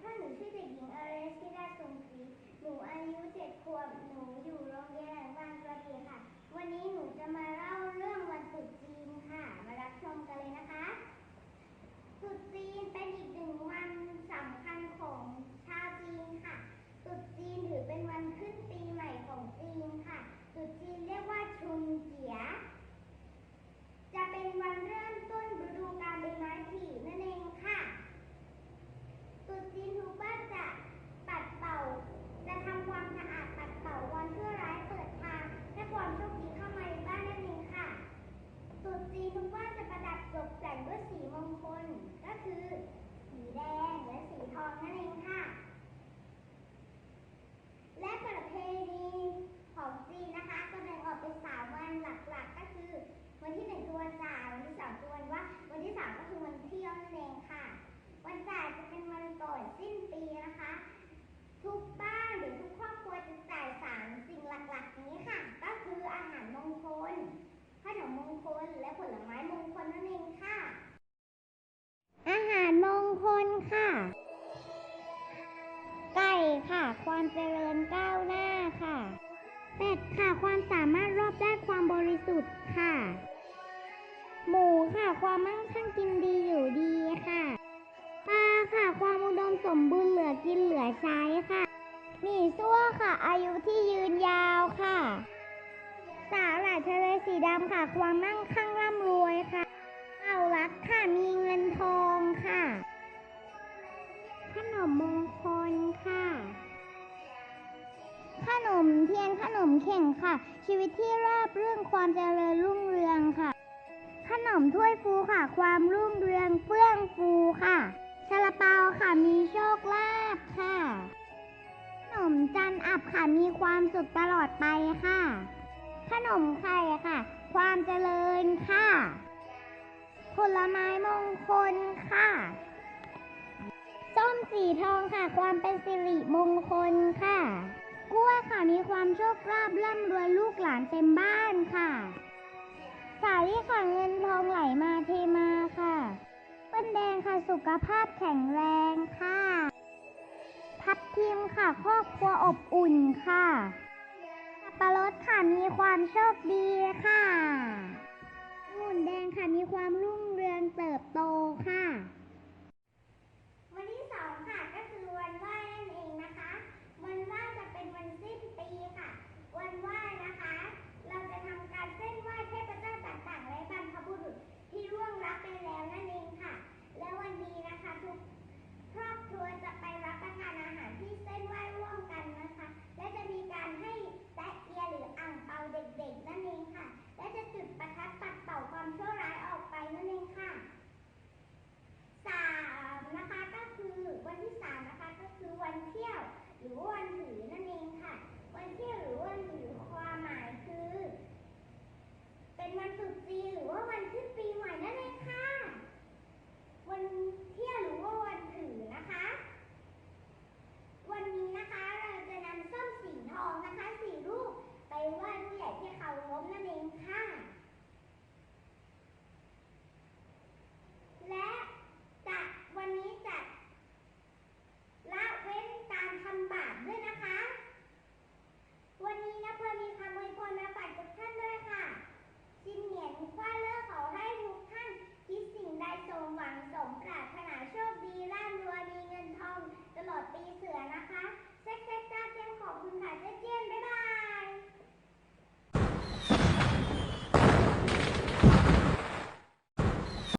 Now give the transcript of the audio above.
ถ้าหนูชื่อเด็กหญิงอเรชิราสงศรีหนูอายุเจ็ดขวบ หนูอยู่โรงเรียนอนุบาลกระเบียงค่ะ วันนี้หนูจะมาเล่าเรื่องวันตรุษจีนค่ะ คล และผลไม้มงคลนั่นเองค่ะ อาหารมงคลค่ะ ไก่ค่ะ ความเจริญก้าวหน้าค่ะ เป็ดค่ะ ความสามารถรอบด้านความบริสุทธิ์ค่ะ หมูค่ะ ความมั่งคั่งกินดีอยู่ดีค่ะ ปลาค่ะ ความอุดมสมบูรณ์เหลือกินเหลือใช้ค่ะ หมี่ซั่วค่ะ อายุที่ยืนยาวค่ะ สาวหร่ายทะเลสีดำค่ะ ความมั่งคั่งร่ำรวยค่ะเต่ารักค่ะ มีเงินทองค่ะ ขนมมงคลค่ะ ขนมเทียนขนมเข่งค่ะ ชีวิตที่ราบเรื่องความเจริญรุ่งเรืองค่ะ ขนมถ้วยฟูค่ะ ความรุ่งเรืองเฟื่องฟูค่ะซาลาเปาค่ะ มีโชคลาภค่ะ ขนมจันอับค่ะ มีความสุขตลอดไปค่ะ มไข่ค่ะ ความเจริญค่ะ ผลไม้มงคลค่ะ ส้มสีทองค่ะ ความเป็นสิริมงคลค่ะ กล้วยค่ะมีความโชคลาภร่ำรวยลูกหลานเต็มบ้านค่ะ สาลี่ค่ะเงินทองไหลมาเทมาค่ะเปิ้ลแดงค่ะสุขภาพแข็งแรงค่ะ ทับทิมค่ะ ครอบครัวอบอุ่นค่ะ สับปะรดค่ะมีความโชคดีค่ะหุ่นแดงค่ะมีความรุ่งเรืองเติบโตค่ะ Dua.